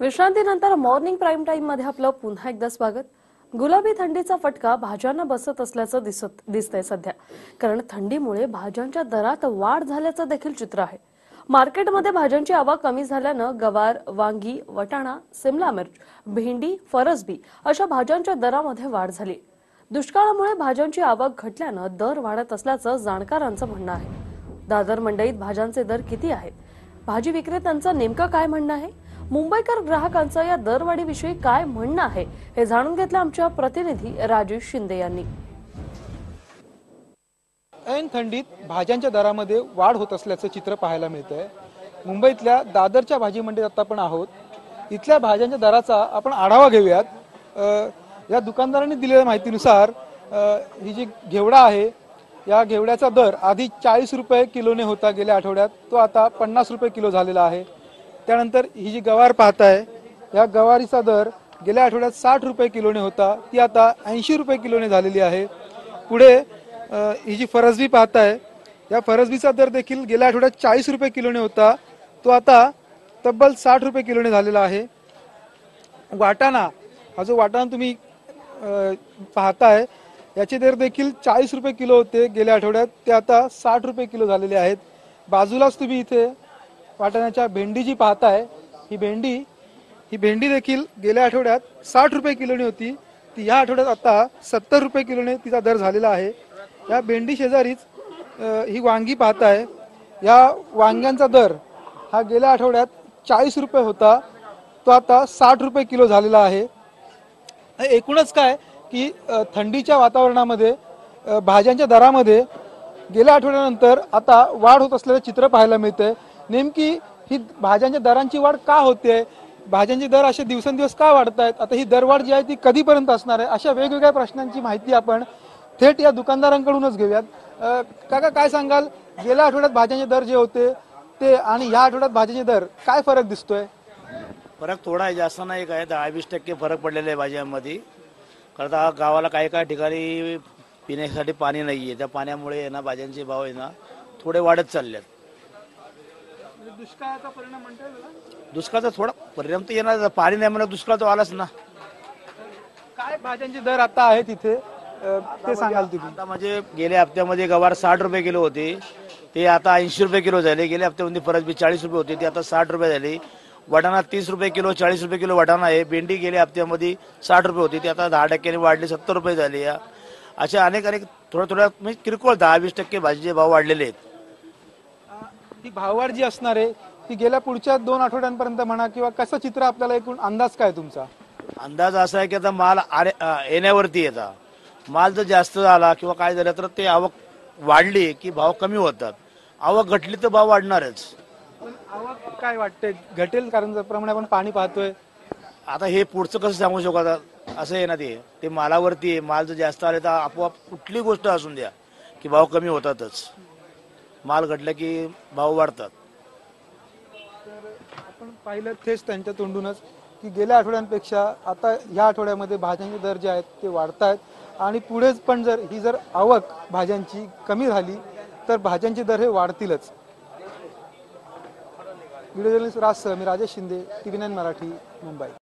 विश्रांतीनंतर morning prime टाईममध्ये आपलं पुन्हा एकदा स्वागत. गुलाबी थंडीचा फटका भाज्यांना बसत असल्याचं दिसत दिसतंय सध्या. कारण थंडीमुळे भाज्यांच्या दरात वाढ झाल्याचं देखील चित्र आहे. मार्केटमध्ये भाज्यांची आवक कमी झाल्यानं गवार वांगी वटाणा सिमला मिर्च भेंडी फरसबी अशा भाज्यांच्या दरामध्ये वाढ झाली. दुष्काळामुळे भाज्यांची आवक घटल्यानं दर वाढत असल्याचं जाणकारांचं म्हणणं आहे. दादर मंडईत भाज्यांचे दर किती आहेत? भाजी विक्रेत्यांचं नेमकं काय म्हणणं आहे? मुंबईकर ग्राहकांचं या दरवाढीविषयी काय म्हणणं आहे हे जाणून घेतलं आमच्या प्रतिनिधी राजेश शिंदे यांनी. ऐन थंडीत भाज्यांच्या दरामध्ये वाढ होत असल्याचं चित्र पाहायला मिळतंय. मुंबईतल्या दादरच्या भाजी मंडईत आता आपण आहोत. इथल्या भाज्यांच्या दराचा आपण आढावा घेऊयात. अ, या दुकानदारांनी दिलेल्या माहितीनुसार अ, ही जी घेवडा आहे या घेवड्याचा दर आधी चाळीस रुपये किलोने होता गेल्या आठवड्यात. तो आता पन्नास रुपये किलो झालेला आहे. त्यानंतर ही जी गवार पाहताय या गवारीचा दर गेल्या आठवड्यात साठ रुपये किलोने होता ती आता ऐंशी रुपये किलोने झालेली आहे. पुढे ही जी फरसबी पाहताय या फरसबीचा दर देखील गेल्या आठवड्यात चाळीस रुपये किलोने होता. तो आता तब्बल साठ रुपये किलोने झालेला आहे. वाटाणा हा जो वाटाणा तुम्ही पाहताय याचे दर देखील चाळीस रुपये किलो होते गेल्या आठवड्यात. ते आता साठ रुपये किलो झालेले आहेत. बाजूलाच तुम्ही इथे वाटाण्याच्या भेंडी जी पाहताय ही भेंडी ही भेंडी देखील गेल्या आठवड्यात साठ रुपये किलोने होती. ती या आठवड्यात आता सत्तर रुपये किलोने तिचा दर झालेला आहे. या भेंडी शेजारीच ही वांगी पाहताय. या वांग्यांचा दर हा गेल्या आठवड्यात चाळीस रुपये होता. तो आता साठ रुपये किलो झालेला आहे. एकूणच काय की थंडीच्या वातावरणामध्ये भाज्यांच्या दरामध्ये गेल्या आठवड्यानंतर आता वाढ होत असलेलं चित्र पाहायला मिळतंय. नेमकी ही भाज्यांच्या दरांची वाढ का होते? भाज्यांचे दर असे दिवसेंदिवस का वाढत आहेत आता ही दरवाढ जी आहे ती कधीपर्यंत असणार आहे? अशा वेगवेगळ्या प्रश्नांची माहिती आपण थेट या दुकानदारांकडूनच घेऊयात. काका काय सांगाल? गेल्या आठवड्यात भाज्यांचे दर जे होते ते आणि ह्या आठवड्यात भाज्यांचे दर काय फरक दिसतोय? फरक थोडा आहे जास्त नाही काय दहा वीस टक्के फरक पडलेला आहे भाज्यांमध्ये. कारण तर गावाला काही काही ठिकाणी पिण्यासाठी पाणी नाही आहे त्या पाण्यामुळे आहे ना भाज्यांचे भाव आहे ना थोडे वाढत चालले आहेत दुष्काळाचा परिणाम म्हणता दुष्काळाचा थोडा परिणाम तर येणार पाणी नाही म्हणून दुष्काळ तो आलाच ना. काय भाज्यांचे दर आता आहे तिथे ते सांगाल तुम्ही. आता म्हणजे गेल्या हप्त्यामध्ये गवार साठ रुपये किलो होते. ते आता ऐंशी रुपये किलो झाले. गेल्या हप्त्यामध्ये परत बी चाळीस रुपये होते. ते आता साठ रुपये झाले. वाटाणा तीस रुपये किलो चाळीस रुपये किलो वाटाणा आहे. भेंडी गेल्या हप्त्यामध्ये साठ रुपये होती. ती आता दहा टक्क्याने वाढली सत्तर रुपये झाली या अशा अनेक अनेक थोड्या थोड्या म्हणजे किरकोळ दहा वीस टक्के भाजीचे भाव वाढलेले आहेत. ती भाववाढ जी असणार आहे ती गेल्या पुढच्या दोन आठवड्यांपर्यंत म्हणा किंवा कसं चित्र आपल्याला एकूण अंदाज काय तुमचा? अंदाज असा आहे की आता माल आले- येण्यावरती येतात माल जर जास्त झाला किंवा काय झालं तर ते आवक वाढली की भाव कमी होतात. आवक घटली तर भाव वाढणारच. पण आवक काय वाटते? घटेल कारण जर प्रमाणे आपण पाणी पाहतोय. आता हे पुढचं कसं सांगू शकू आता? असं आहे ना ते. ते मालावरती आहे. माल जर जास्त आले तर आपोआप कुठली गोष्ट असून द्या की भाव कमी होतातच. माल घटला की भाव वाढतात. आपण पाहिलं तेच त्यांच्या तोंडूनच की गेल्या आठवड्यांपेक्षा आता ह्या आठवड्यामध्ये भाज्यांचे दर जे आहेत ते वाढत आहेत. आणि पुढे पण जर ही जर आवक भाज्यांची कमी झाली तर भाज्यांचे दर हे वाढतीलच. व्हिडिओ जर्नलिस्ट राज सह मी Rajesh Shinde T V nine Marathi Mumbai.